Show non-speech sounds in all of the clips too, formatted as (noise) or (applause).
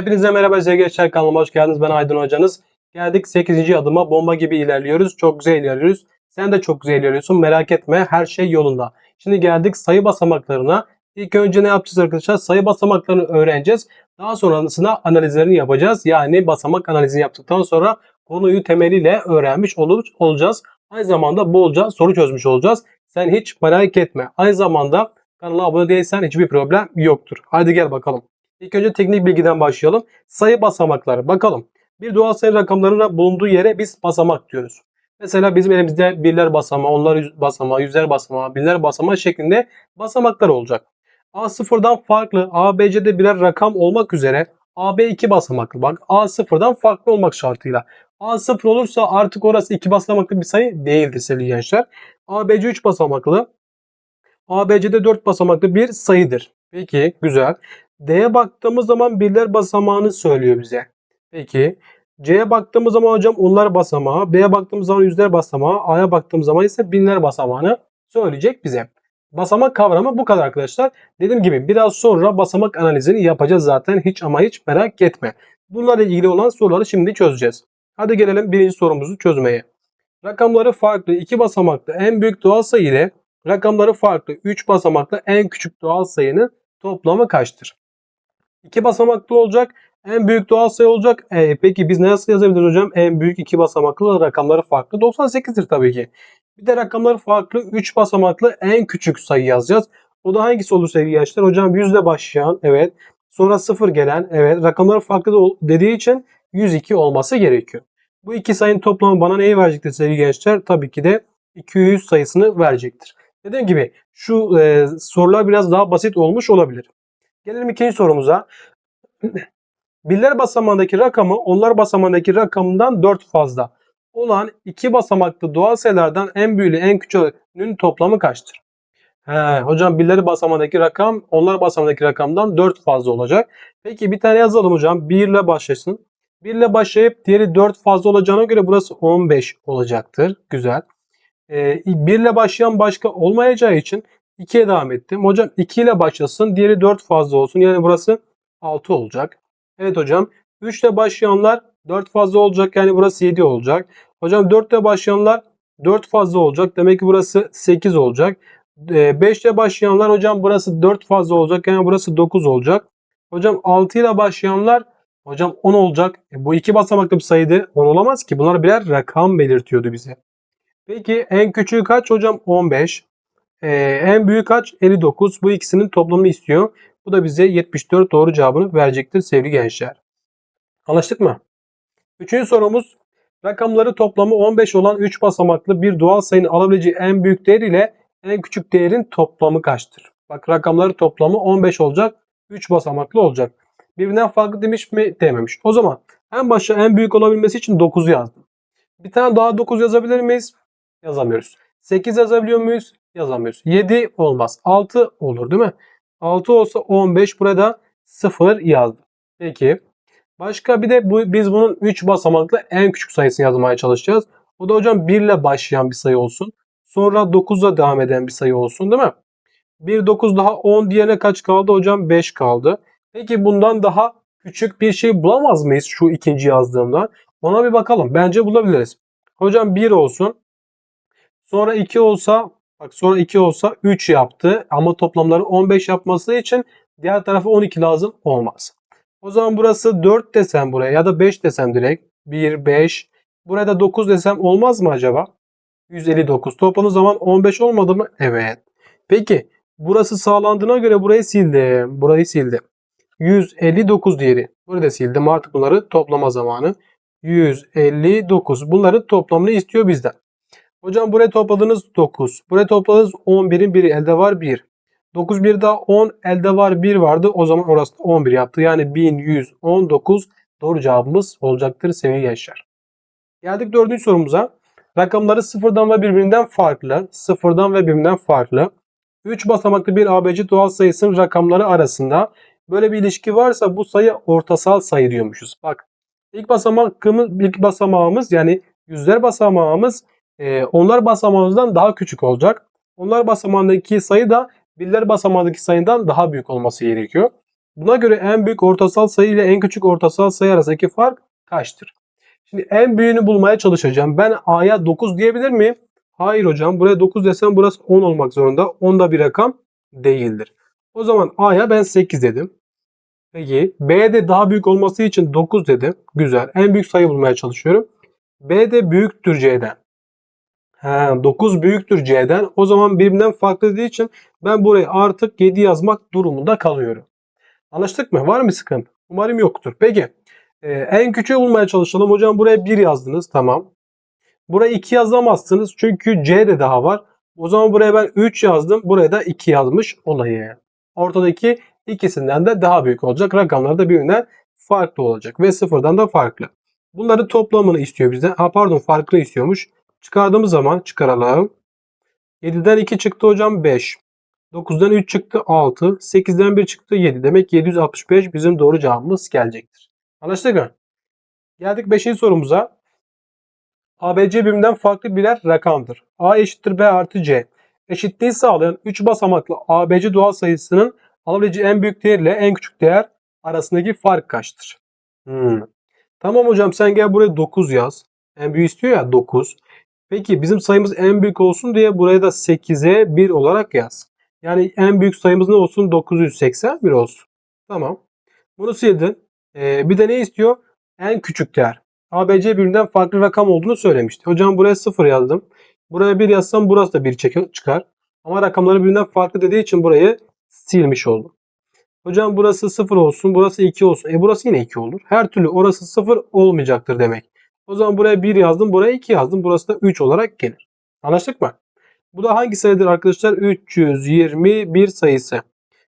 Hepinize merhaba sevgili gençler kanalıma hoş geldiniz. Ben Aydın hocanız. Geldik 8. adıma bomba gibi ilerliyoruz. Çok güzel ilerliyoruz. Sen de çok güzel ilerliyorsun. Merak etme her şey yolunda. Şimdi geldik sayı basamaklarına. İlk önce ne yapacağız arkadaşlar? Sayı basamaklarını öğreneceğiz. Daha sonrasında analizlerini yapacağız. Yani basamak analizini yaptıktan sonra konuyu temeliyle öğrenmiş olur, olacağız. Aynı zamanda bolca soru çözmüş olacağız. Sen hiç merak etme. Aynı zamanda kanala abone değilsen hiçbir problem yoktur. Hadi gel bakalım. İlk önce teknik bilgiden başlayalım. Sayı basamakları. Bakalım. Bir doğal sayı rakamlarının bulunduğu yere biz basamak diyoruz. Mesela bizim elimizde birler basamağı, onlar yüz- basamağı, yüzler basamağı, binler basamağı şeklinde basamaklar olacak. A sıfırdan farklı ABC'de birer rakam olmak üzere AB 2 basamaklı. Bak A sıfırdan farklı olmak şartıyla. A sıfır olursa artık orası 2 basamaklı bir sayı değildir sevgili gençler. ABC 3 basamaklı. ABC'de 4 basamaklı bir sayıdır. Peki güzel. D'ye baktığımız zaman birler basamağını söylüyor bize. Peki. C'ye baktığımız zaman hocam onlar basamağı, B'ye baktığımız zaman yüzler basamağı, A'ya baktığımız zaman ise binler basamağını söyleyecek bize. Basamak kavramı bu kadar arkadaşlar. Dediğim gibi biraz sonra basamak analizini yapacağız zaten. Hiç ama hiç merak etme. Bunlarla ilgili olan soruları şimdi çözeceğiz. Hadi gelelim birinci sorumuzu çözmeye. Rakamları farklı iki basamaklı en büyük doğal sayı ile rakamları farklı 3 basamaklı en küçük doğal sayının toplamı kaçtır? 2 basamaklı olacak. En büyük doğal sayı olacak. E, peki biz nasıl yazabiliriz hocam? En büyük 2 basamaklı rakamları farklı. 98'dir tabii ki. Bir de rakamları farklı 3 basamaklı en küçük sayı yazacağız. O da hangisi olur sevgili gençler? Hocam 100 ile başlayan evet. Sonra 0 gelen evet. Rakamları farklı dediği için 102 olması gerekiyor. Bu iki sayının toplamı bana neyi verecektir sevgili gençler? Tabii ki de 200 sayısını verecektir. Dediğim gibi şu e, sorular biraz daha basit olmuş olabilir. Gelelim ikinci sorumuza. Birler basamağındaki rakamı onlar basamağındaki rakamından 4 fazla olan iki basamaklı doğal sayılardan en büyüğü en küçüğünün toplamı kaçtır? He, hocam birleri basamağındaki rakam onlar basamağındaki rakamdan 4 fazla olacak. Peki bir tane yazalım hocam. 1 ile başlasın. 1 ile başlayıp diğeri 4 fazla olacağına göre burası 15 olacaktır. Güzel. Ee, 1 ile başlayan başka olmayacağı için 2'ye devam ettim. Hocam 2 ile başlasın. Diğeri 4 fazla olsun. Yani burası 6 olacak. Evet hocam. 3 ile başlayanlar 4 fazla olacak. Yani burası 7 olacak. Hocam 4 ile başlayanlar 4 fazla olacak. Demek ki burası 8 olacak. 5 ile başlayanlar hocam burası 4 fazla olacak. Yani burası 9 olacak. Hocam 6 ile başlayanlar hocam 10 olacak. E, bu iki basamaklı bir sayıydı. 10 olamaz ki. Bunlar birer rakam belirtiyordu bize. Peki en küçüğü kaç hocam? 15. Ee, en büyük kaç? 59. Bu ikisinin toplamını istiyor. Bu da bize 74 doğru cevabını verecektir sevgili gençler. Anlaştık mı? Üçüncü sorumuz. Rakamları toplamı 15 olan 3 basamaklı bir doğal sayının alabileceği en büyük değer ile en küçük değerin toplamı kaçtır? Bak rakamları toplamı 15 olacak. 3 basamaklı olacak. Birbirinden farklı demiş mi? Dememiş. O zaman en başta en büyük olabilmesi için 9'u yazdım. Bir tane daha 9 yazabilir miyiz? Yazamıyoruz. 8 yazabiliyor muyuz? Yazamıyoruz. 7 olmaz. 6 olur değil mi? 6 olsa 15. Burada 0 yazdım. Peki. Başka bir de bu, biz bunun 3 basamaklı en küçük sayısını yazmaya çalışacağız. O da hocam 1 ile başlayan bir sayı olsun. Sonra 9 ile devam eden bir sayı olsun değil mi? 1, 9 daha 10 diğerine kaç kaldı? Hocam 5 kaldı. Peki bundan daha küçük bir şey bulamaz mıyız şu ikinci yazdığımda? Ona bir bakalım. Bence bulabiliriz. Hocam 1 olsun. Sonra 2 olsa bak sonra 2 olsa 3 yaptı. Ama toplamları 15 yapması için diğer tarafa 12 lazım olmaz. O zaman burası 4 desem buraya ya da 5 desem direkt. 1, 5. Buraya da 9 desem olmaz mı acaba? 159. Toplamı zaman 15 olmadı mı? Evet. Peki burası sağlandığına göre burayı sildim. Burayı sildim. 159 diğeri. Burayı da sildim. Artık bunları toplama zamanı. 159. Bunların toplamını istiyor bizden. Hocam buraya topladınız 9. Buraya topladınız 11'in biri elde var 1. 9 bir daha 10 elde var 1 vardı. O zaman orası da 11 yaptı. Yani 1119 doğru cevabımız olacaktır sevgili gençler. Geldik dördüncü sorumuza. Rakamları sıfırdan ve birbirinden farklı. Sıfırdan ve birbirinden farklı. 3 basamaklı bir ABC doğal sayısının rakamları arasında böyle bir ilişki varsa bu sayı ortasal sayı diyormuşuz. Bak ilk basamağımız, ilk basamağımız yani yüzler basamağımız e, onlar basamağımızdan daha küçük olacak. Onlar basamağındaki sayı da birler basamağındaki sayıdan daha büyük olması gerekiyor. Buna göre en büyük ortasal sayı ile en küçük ortasal sayı arasındaki fark kaçtır? Şimdi en büyüğünü bulmaya çalışacağım. Ben A'ya 9 diyebilir miyim? Hayır hocam. Buraya 9 desem burası 10 olmak zorunda. 10 da bir rakam değildir. O zaman A'ya ben 8 dedim. Peki B'de daha büyük olması için 9 dedim. Güzel. En büyük sayı bulmaya çalışıyorum. B de büyüktür C'den. He, 9 büyüktür C'den. O zaman birbirinden farklı dediği için ben buraya artık 7 yazmak durumunda kalıyorum. Anlaştık mı? Var mı sıkıntı? Umarım yoktur. Peki. Ee, en küçüğü bulmaya çalışalım. Hocam buraya 1 yazdınız. Tamam. Buraya 2 yazamazsınız. Çünkü C'de daha var. O zaman buraya ben 3 yazdım. Buraya da 2 yazmış olayı. Ortadaki ikisinden de daha büyük olacak. Rakamlar da birbirinden farklı olacak. Ve sıfırdan da farklı. Bunların toplamını istiyor bizden. Ha pardon farklı istiyormuş. Çıkardığımız zaman çıkaralım. 7'den 2 çıktı hocam 5. 9'dan 3 çıktı 6. 8'den 1 çıktı 7. Demek 765 bizim doğru cevabımız gelecektir. Anlaştık mı? Geldik 5. sorumuza. ABC birbirinden farklı birer rakamdır. A eşittir B artı C. Eşitliği sağlayan 3 basamaklı ABC doğal sayısının alabileceği en büyük değer ile en küçük değer arasındaki fark kaçtır? Hmm. Tamam hocam sen gel buraya 9 yaz. En büyük istiyor ya 9. Peki bizim sayımız en büyük olsun diye buraya da 8'e 1 olarak yaz. Yani en büyük sayımız ne olsun? 981 olsun. Tamam. Bunu sildin. Ee, bir de ne istiyor? En küçük değer. ABC birbirinden farklı rakam olduğunu söylemişti. Hocam buraya 0 yazdım. Buraya 1 yazsam burası da 1 çıkar. Ama rakamları birbirinden farklı dediği için burayı silmiş oldum. Hocam burası 0 olsun, burası 2 olsun. E burası yine 2 olur. Her türlü orası 0 olmayacaktır demek. O zaman buraya 1 yazdım, buraya 2 yazdım. Burası da 3 olarak gelir. Anlaştık mı? Bu da hangi sayıdır arkadaşlar? 321 sayısı.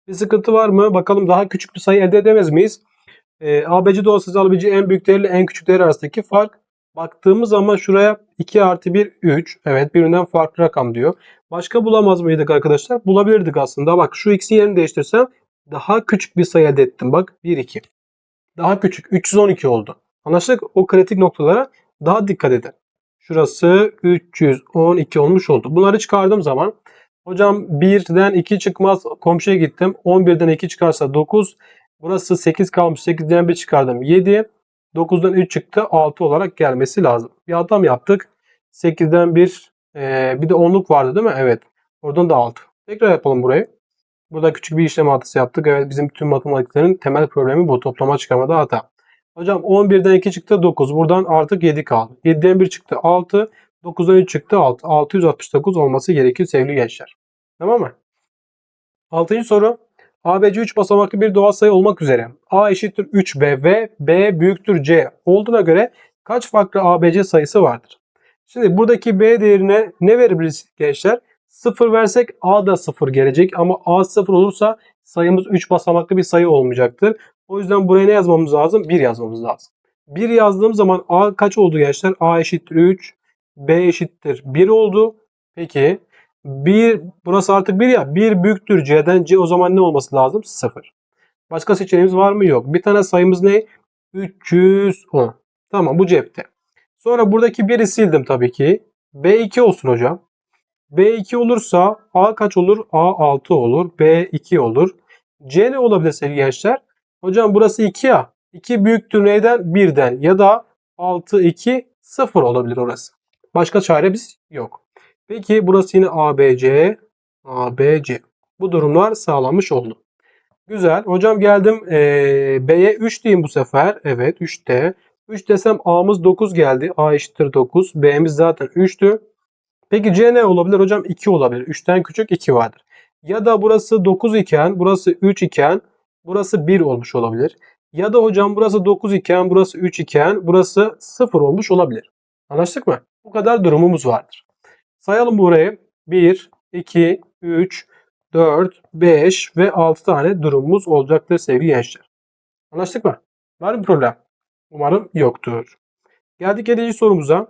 Bir sıkıntı var mı? Bakalım daha küçük bir sayı elde edemez miyiz? E, ABC doğasız alabileceği en büyük değerle en küçük değer arasındaki fark. Baktığımız zaman şuraya 2 artı 1 3. Evet birbirinden farklı rakam diyor. Başka bulamaz mıydık arkadaşlar? Bulabilirdik aslında. Bak şu x'in yerini değiştirsem daha küçük bir sayı elde ettim. Bak 1 2. Daha küçük 312 oldu. Anlaştık? O kritik noktalara daha dikkat edin. Şurası 312 olmuş oldu. Bunları çıkardığım zaman hocam 1'den 2 çıkmaz komşuya gittim. 11'den 2 çıkarsa 9. Burası 8 kalmış. 8'den 1 çıkardım. 7. 9'dan 3 çıktı. 6 olarak gelmesi lazım. Bir adam yaptık. 8'den 1 ee, bir de 10'luk vardı değil mi? Evet. Oradan da 6. Tekrar yapalım burayı. Burada küçük bir işlem hatası yaptık. Evet bizim tüm matematiklerin temel problemi bu. Toplama çıkarmada hata. Hocam 11'den 2 çıktı 9. Buradan artık 7 kaldı. 7'den 1 çıktı 6. 9'dan 3 çıktı 6. 669 olması gerekiyor sevgili gençler. Tamam mı? 6. soru. ABC 3 basamaklı bir doğal sayı olmak üzere A eşittir 3B ve B büyüktür C olduğuna göre kaç farklı ABC sayısı vardır? Şimdi buradaki B değerine ne verebiliriz gençler? 0 versek A da 0 gelecek ama A 0 olursa sayımız 3 basamaklı bir sayı olmayacaktır. O yüzden buraya ne yazmamız lazım? 1 yazmamız lazım. 1 yazdığım zaman A kaç oldu gençler? A eşittir 3, B eşittir 1 oldu. Peki 1 burası artık 1 ya. 1 büyüktür C'den C o zaman ne olması lazım? 0. Başka seçeneğimiz var mı? Yok. Bir tane sayımız ne? 310. Tamam bu cepte. Sonra buradaki 1'i sildim tabii ki. B2 olsun hocam. B2 olursa A kaç olur? A 6 olur. B2 olur. C ne olabilir sevgili gençler? Hocam burası 2 ya. 2 büyüktür neyden? 1'den ya da 6 2 0 olabilir orası. Başka çaremiz yok. Peki burası yine ABC, ABC. Bu durumlar sağlanmış oldu. Güzel. Hocam geldim ee, B'ye 3 diyeyim bu sefer. Evet 3'te. 3 desem A'mız 9 geldi. A eşittir 9. B'miz zaten 3'tü. Peki C ne olabilir? Hocam 2 olabilir. 3'ten küçük 2 vardır. Ya da burası 9 iken burası 3 iken burası 1 olmuş olabilir. Ya da hocam burası 9 iken burası 3 iken burası 0 olmuş olabilir. Anlaştık mı? Bu kadar durumumuz vardır. Sayalım burayı. 1, 2, 3, 4, 5 ve 6 tane durumumuz olacaktır sevgili gençler. Anlaştık mı? Var mı problem? Umarım yoktur. Geldik 7. sorumuza.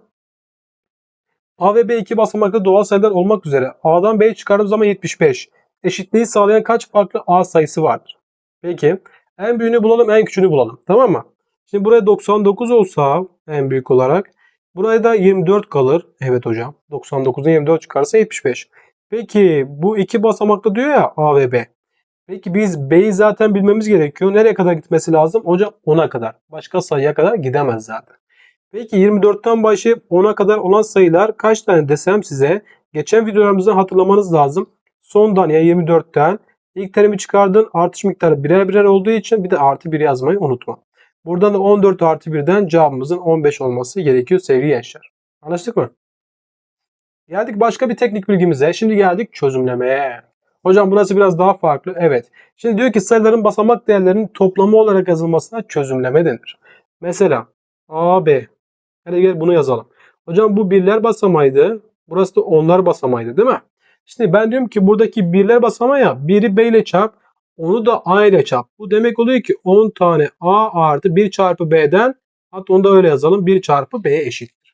A ve B iki basamaklı doğal sayılar olmak üzere A'dan B'yi çıkardığım zaman 75. Eşitliği sağlayan kaç farklı A sayısı vardır? Peki. En büyüğünü bulalım en küçüğünü bulalım. Tamam mı? Şimdi buraya 99 olsa en büyük olarak. Buraya da 24 kalır. Evet hocam. 99'dan 24 çıkarsa 75. Peki bu iki basamaklı diyor ya A ve B. Peki biz B'yi zaten bilmemiz gerekiyor. Nereye kadar gitmesi lazım? Hocam 10'a kadar. Başka sayıya kadar gidemez zaten. Peki 24'ten başlayıp 10'a kadar olan sayılar kaç tane desem size? Geçen videolarımızdan hatırlamanız lazım. Sondan ya 24'ten ilk terimi çıkardın artış miktarı birer birer olduğu için bir de artı 1 yazmayı unutma. Buradan da 14 artı 1'den cevabımızın 15 olması gerekiyor sevgili gençler. Anlaştık mı? Geldik başka bir teknik bilgimize. Şimdi geldik çözümlemeye. Hocam burası biraz daha farklı. Evet. Şimdi diyor ki sayıların basamak değerlerinin toplamı olarak yazılmasına çözümleme denir. Mesela A, B. Hadi gel bunu yazalım. Hocam bu birler basamağıydı. Burası da onlar basamağıydı değil mi? Şimdi ben diyorum ki buradaki birler basamağı ya biri B ile çarp onu da A ile çarp. Bu demek oluyor ki 10 tane A artı 1 çarpı B'den hatta onu da öyle yazalım. 1 çarpı B'ye eşittir.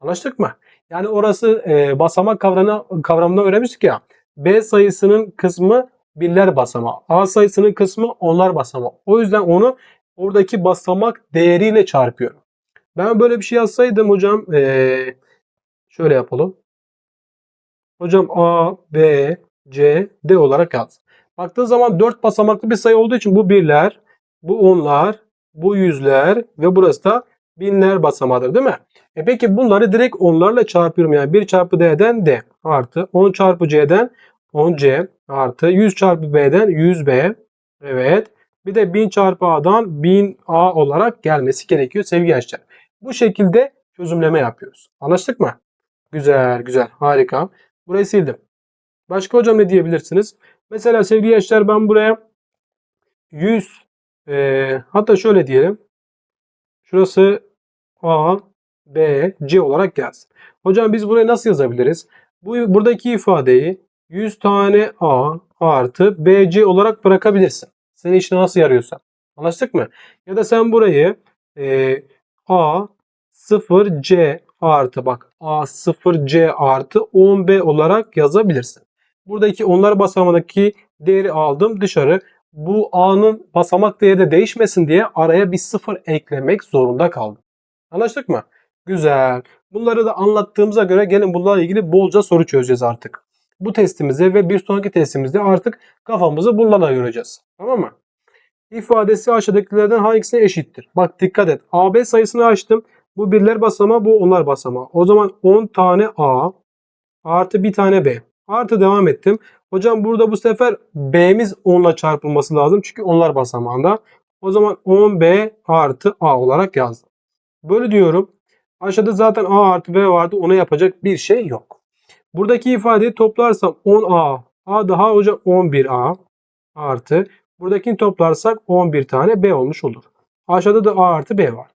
Anlaştık mı? Yani orası e, basamak kavramına, kavramına öğrenmiştik ya. B sayısının kısmı birler basamağı. A sayısının kısmı onlar basamağı. O yüzden onu oradaki basamak değeriyle çarpıyorum. Ben böyle bir şey yazsaydım hocam eee, şöyle yapalım. Hocam A, B, C, D olarak yaz. Baktığın zaman 4 basamaklı bir sayı olduğu için bu birler, bu onlar, bu yüzler ve burası da binler basamağıdır değil mi? E peki bunları direkt onlarla çarpıyorum. Yani 1 çarpı D'den D artı 10 çarpı C'den 10C artı 100 çarpı B'den 100B. Evet. Bir de 1000 çarpı A'dan 1000A olarak gelmesi gerekiyor sevgili gençler. Bu şekilde çözümleme yapıyoruz. Anlaştık mı? Güzel güzel harika. Burayı sildim. Başka hocam ne diyebilirsiniz? Mesela sevgili gençler ben buraya 100 e, hatta şöyle diyelim. Şurası A, B, C olarak gelsin. Hocam biz buraya nasıl yazabiliriz? Bu buradaki ifadeyi 100 tane A artı BC olarak bırakabilirsin. Senin işine nasıl yarıyorsa. Anlaştık mı? Ya da sen burayı e, A 0C artı bak A 0C artı 10B olarak yazabilirsin. Buradaki onlar basamağındaki değeri aldım dışarı. Bu A'nın basamak değeri de değişmesin diye araya bir sıfır eklemek zorunda kaldım. Anlaştık mı? Güzel. Bunları da anlattığımıza göre gelin bunlarla ilgili bolca soru çözeceğiz artık. Bu testimize ve bir sonraki testimizde artık kafamızı bunlarla ayıracağız. Tamam mı? İfadesi aşağıdakilerden hangisine eşittir? Bak dikkat et. AB sayısını açtım. Bu birler basamağı bu onlar basamağı. O zaman 10 tane A artı bir tane B. Artı devam ettim. Hocam burada bu sefer B'miz 10 ile çarpılması lazım. Çünkü onlar basamağında. O zaman 10B artı A olarak yazdım. Böyle diyorum. Aşağıda zaten A artı B vardı. Ona yapacak bir şey yok. Buradaki ifadeyi toplarsam 10A. A daha hocam 11A artı. Buradakini toplarsak 11 tane B olmuş olur. Aşağıda da A artı B var.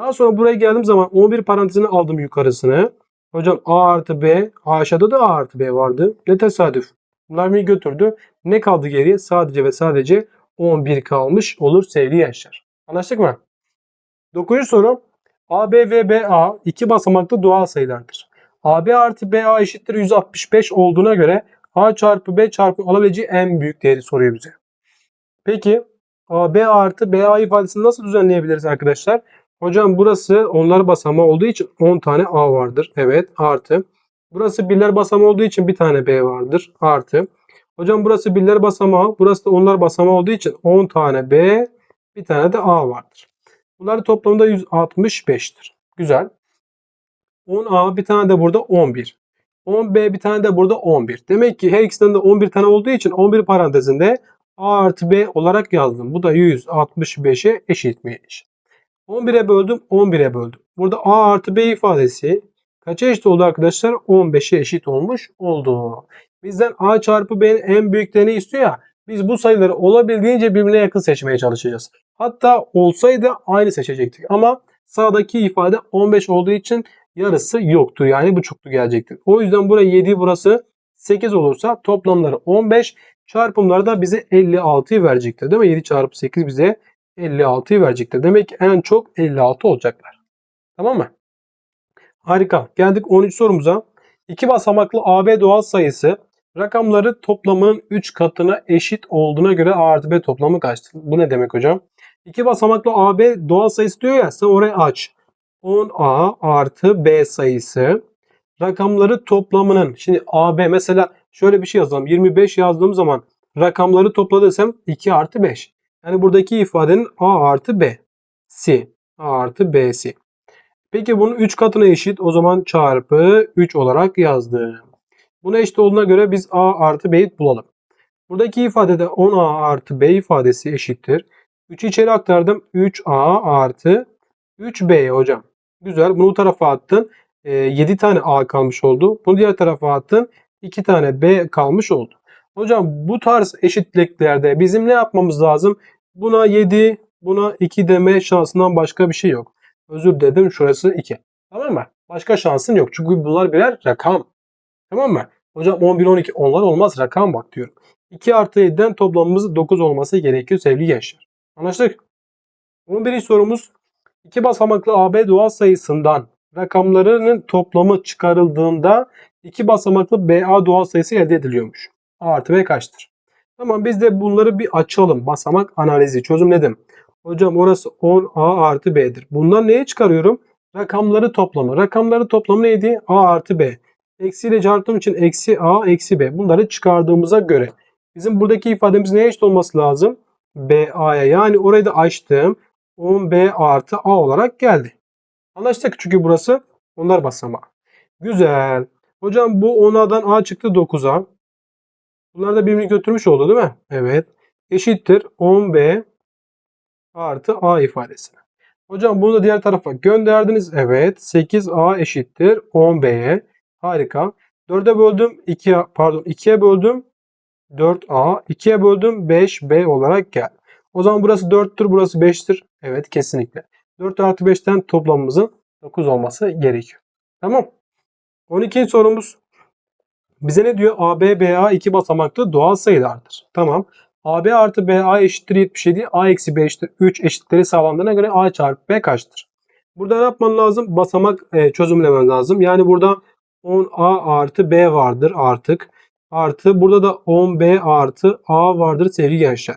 Daha sonra buraya geldiğim zaman 11 parantezini aldım yukarısını. Hocam A artı B. Aşağıda da A artı B vardı. Ne tesadüf. Bunlar beni götürdü. Ne kaldı geriye? Sadece ve sadece 11 kalmış olur sevgili gençler. Anlaştık mı? 9. soru. AB ve BA iki basamaklı doğal sayılardır. AB artı BA eşittir 165 olduğuna göre A çarpı B çarpı alabileceği en büyük değeri soruyor bize. Peki AB artı BA ifadesini nasıl düzenleyebiliriz arkadaşlar? Hocam burası onlar basamağı olduğu için 10 tane A vardır. Evet artı. Burası birler basamağı olduğu için bir tane B vardır. Artı. Hocam burası birler basamağı. Burası da onlar basamağı olduğu için 10 tane B bir tane de A vardır. Bunların toplamda 165'tir. Güzel. 10A bir tane de burada 11. 10B bir tane de burada 11. Demek ki her ikisinden de 11 tane olduğu için 11 parantezinde A artı B olarak yazdım. Bu da 165'e eşitmiş. 11'e böldüm 11'e böldüm. Burada A artı B ifadesi kaça eşit oldu arkadaşlar? 15'e eşit olmuş oldu. Bizden A çarpı B'nin en büyüklerini istiyor ya. Biz bu sayıları olabildiğince birbirine yakın seçmeye çalışacağız. Hatta olsaydı aynı seçecektik. Ama sağdaki ifade 15 olduğu için yarısı yoktu. Yani buçuktu gelecektir. O yüzden buraya 7 burası 8 olursa toplamları 15 çarpımları da bize 56'yı verecektir. Değil mi? 7 çarpı 8 bize 56'yı verecektir. Demek ki en çok 56 olacaklar. Tamam mı? Harika. Geldik 13 sorumuza. İki basamaklı AB doğal sayısı rakamları toplamının 3 katına eşit olduğuna göre A artı B toplamı kaçtır? Bu ne demek hocam? İki basamaklı AB doğal sayısı diyor ya sen orayı aç. 10A artı B sayısı rakamları toplamının şimdi AB mesela şöyle bir şey yazalım. 25 yazdığım zaman rakamları topladıysam 2 artı 5. Yani buradaki ifadenin A artı B. C. A artı B'si. Peki bunun 3 katına eşit. O zaman çarpı 3 olarak yazdım. Buna eşit olduğuna göre biz A artı B'yi bulalım. Buradaki ifadede 10A artı B ifadesi eşittir. 3'ü içeri aktardım. 3A artı 3B hocam. Güzel. Bunu bu tarafa attın. 7 tane A kalmış oldu. Bunu diğer tarafa attın. 2 tane B kalmış oldu. Hocam bu tarz eşitliklerde bizim ne yapmamız lazım? Buna 7, buna 2 deme şansından başka bir şey yok. Özür dilerim şurası 2. Tamam mı? Başka şansın yok. Çünkü bunlar birer rakam. Tamam mı? Hocam 11, 12 onlar olmaz. Rakam bak diyorum. 2 artı 7'den toplamımız 9 olması gerekiyor sevgili gençler. Anlaştık? 11. sorumuz iki basamaklı AB doğal sayısından rakamlarının toplamı çıkarıldığında iki basamaklı BA doğal sayısı elde ediliyormuş. A artı B kaçtır? Tamam biz de bunları bir açalım. Basamak analizi çözümledim. Hocam orası 10A artı B'dir. Bundan neye çıkarıyorum? Rakamları toplamı. Rakamları toplamı neydi? A artı B. Eksiyle çarptığım için eksi A eksi B. Bunları çıkardığımıza göre bizim buradaki ifademiz neye eşit olması lazım? BA'ya yani orayı da açtım. 10B artı A olarak geldi. Anlaştık çünkü burası onlar basamağı. Güzel. Hocam bu 10A'dan A çıktı 9A. Bunlar da birbirini götürmüş oldu değil mi? Evet. Eşittir 10B artı A ifadesine. Hocam bunu da diğer tarafa gönderdiniz. Evet. 8A eşittir 10B'ye. Harika. 4'e böldüm. 2 pardon 2'ye böldüm. 4A. 2'ye böldüm. 5B olarak geldi. O zaman burası 4'tür. Burası 5'tir. Evet kesinlikle. 4 artı 5'ten toplamımızın 9 olması gerekiyor. Tamam. 12. sorumuz. Bize ne diyor? AB, BA iki basamaklı doğal sayılardır. Tamam. AB artı BA eşittir 77. A eksi B eşittir 3 eşitleri sağlandığına göre A çarpı B kaçtır? Burada ne yapman lazım? Basamak e, çözümlemen lazım. Yani burada 10A artı B vardır artık. Artı burada da 10B artı A vardır sevgili gençler.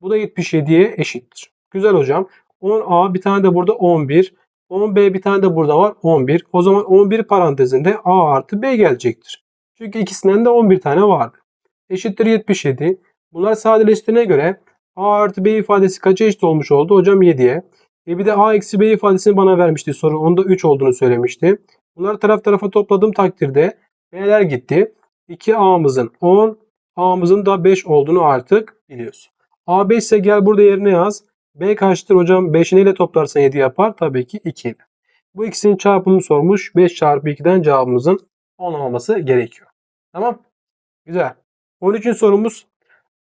Bu da 77'ye eşittir. Güzel hocam. 10A bir tane de burada 11. 10B bir tane de burada var 11. O zaman 11 parantezinde A artı B gelecektir. Çünkü ikisinden de 11 tane vardı. Eşittir 77. Bunlar sadeleştiğine göre A artı B ifadesi kaça eşit olmuş oldu? Hocam 7'ye. E bir de A eksi B ifadesini bana vermişti soru. Onda 3 olduğunu söylemişti. Bunları taraf tarafa topladığım takdirde B'ler gitti. 2A'mızın 10, A'mızın da 5 olduğunu artık biliyorsun. A 5 ise gel burada yerine yaz. B kaçtır hocam? 5'ini ile toplarsan 7 yapar. Tabii ki 2 ile. Bu ikisinin çarpımını sormuş. 5 çarpı 2'den cevabımızın 10 olması gerekiyor. Tamam. Güzel. 13. sorumuz.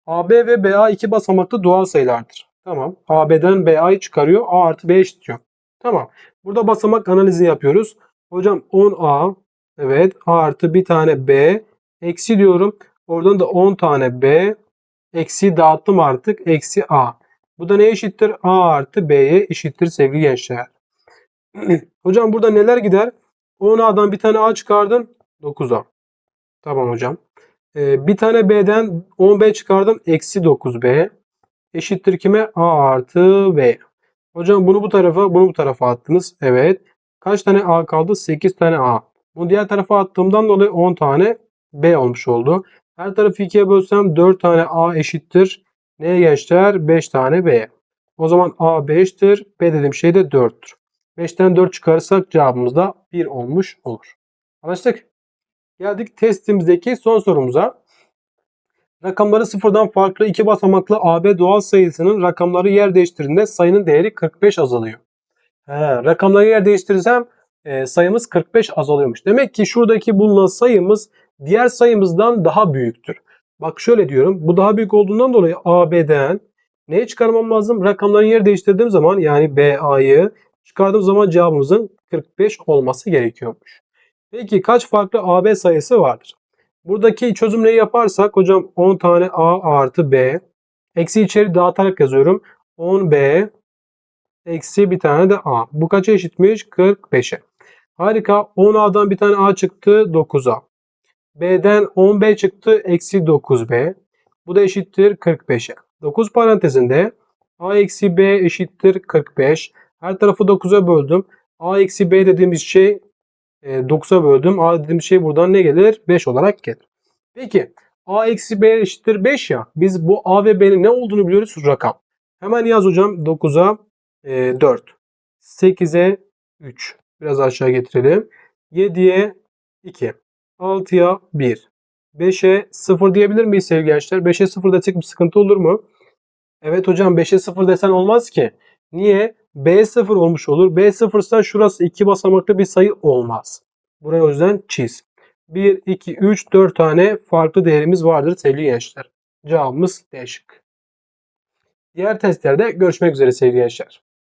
AB ve BA iki basamaklı doğal sayılardır. Tamam. AB'den BA'yı çıkarıyor. A artı B eşitiyor. Tamam. Burada basamak analizi yapıyoruz. Hocam 10A evet A artı bir tane B eksi diyorum. Oradan da 10 tane B eksi dağıttım artık. Eksi A. Bu da ne eşittir? A artı B'ye eşittir sevgili gençler. (clears throat) hocam burada neler gider? 10A'dan bir tane A çıkardın. 9A. Tamam hocam. Ee, bir tane B'den 10B çıkardım. Eksi 9B. Eşittir kime? A artı B. Hocam bunu bu tarafa bunu bu tarafa attınız. Evet. Kaç tane A kaldı? 8 tane A. Bunu diğer tarafa attığımdan dolayı 10 tane B olmuş oldu. Her tarafı 2'ye bölsem 4 tane A eşittir. Neye gençler? 5 tane B. O zaman A 5'tir. B dediğim şey de 4'tür. 5'ten 4 çıkarırsak cevabımız da 1 olmuş olur. Anlaştık. Geldik testimizdeki son sorumuza. Rakamları sıfırdan farklı iki basamaklı AB doğal sayısının rakamları yer değiştirdiğinde sayının değeri 45 azalıyor. He, rakamları yer değiştirirsem e, sayımız 45 azalıyormuş. Demek ki şuradaki bulunan sayımız diğer sayımızdan daha büyüktür. Bak şöyle diyorum. Bu daha büyük olduğundan dolayı AB'den neye çıkarmam lazım? Rakamların yer değiştirdiğim zaman yani BA'yı çıkardığım zaman cevabımızın 45 olması gerekiyormuş. Peki kaç farklı AB sayısı vardır? Buradaki çözümleri yaparsak hocam 10 tane A artı B. Eksi içeri dağıtarak yazıyorum. 10B eksi bir tane de A. Bu kaça eşitmiş? 45'e. Harika. 10A'dan bir tane A çıktı. 9A. B'den 10B çıktı. Eksi 9B. Bu da eşittir 45'e. 9 parantezinde A eksi B eşittir 45. Her tarafı 9'a böldüm. A eksi B dediğimiz şey 9'a böldüm. A dediğimiz şey buradan ne gelir? 5 olarak gelir. Peki A eksi B eşittir 5 ya. Biz bu A ve B'nin ne olduğunu biliyoruz rakam. Hemen yaz hocam 9'a e, 4. 8'e 3. Biraz aşağı getirelim. 7'ye 2. 6'ya 1. 5'e 0 diyebilir miyiz sevgili gençler? 5'e 0 desek bir sıkıntı olur mu? Evet hocam 5'e 0 desen olmaz ki. Niye? B 0 olmuş olur. B 0 ise şurası 2 basamaklı bir sayı olmaz. Buraya o yüzden çiz. 1, 2, 3, 4 tane farklı değerimiz vardır sevgili gençler. Cevabımız D şıkkı. Diğer testlerde görüşmek üzere sevgili gençler.